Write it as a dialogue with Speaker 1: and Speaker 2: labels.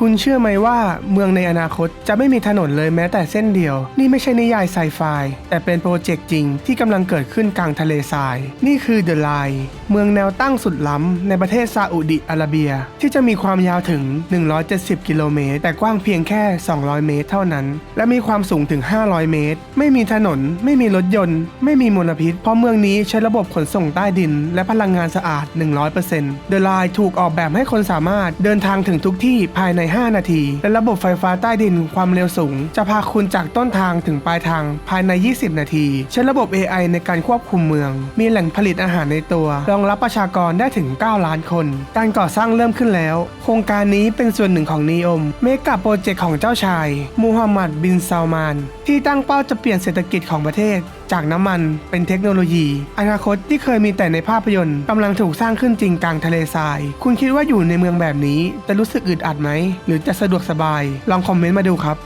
Speaker 1: คุณเชื่อไหมว่าเมืองในอนาคตจะไม่มีถนนเลยแม้แต่เส้นเดียว นี่ไม่ใช่นิยายไซไฟแต่เป็นโปรเจกต์จริงที่กำลังเกิดขึ้นกลางทะเลทราย นี่คือเดอะไลน์เมืองแนวตั้งสุดล้ำในประเทศซาอุดิอาระเบีย ที่จะมีความยาวถึง 170 กิโลเมตร แต่กว้างเพียงแค่ 200 เมตร เท่านั้น และมีความสูงถึง 500 เมตร ไม่มีถนน ไม่มีรถยนต์ ไม่มีมลพิษ เพราะเมืองนี้ใช้ระบบขนส่งใต้ดิน และพลังงานสะอาด 100%เดอะไลน์ถูกออกแบบให้คนสามารถเดินทางถึงทุกที่ภายใน5 นาที และระบบไฟฟ้าใต้ดินความเร็วสูง จะพาคุณจากต้นทางถึงปลายทางภายใน 20 นาที ใช้ระบบ AI ในการควบคุมเมือง มีแหล่งผลิตอาหารในตัว รองรับประชากรได้ถึง 9 ล้านคน การก่อสร้างเริ่มขึ้นแล้ว โครงการนี้เป็นส่วนหนึ่งของนีอม เมกะโปรเจกต์ของเจ้าชาย มูฮัมหมัดบินซาลมาน ที่ตั้งเป้าจะเปลี่ยนเศรษฐกิจของประเทศ จากน้ำมันเป็นเทคโนโลยี อนาคตที่เคยมีแต่ในภาพยนตร์กำลังถูกสร้างขึ้นจริงกลางทะเลทราย คุณคิดว่าอยู่ในเมืองแบบนี้จะรู้สึกอึดอัดไหมหรือจะสะดวกสบาย ลองคอมเมนต์มาดูครับ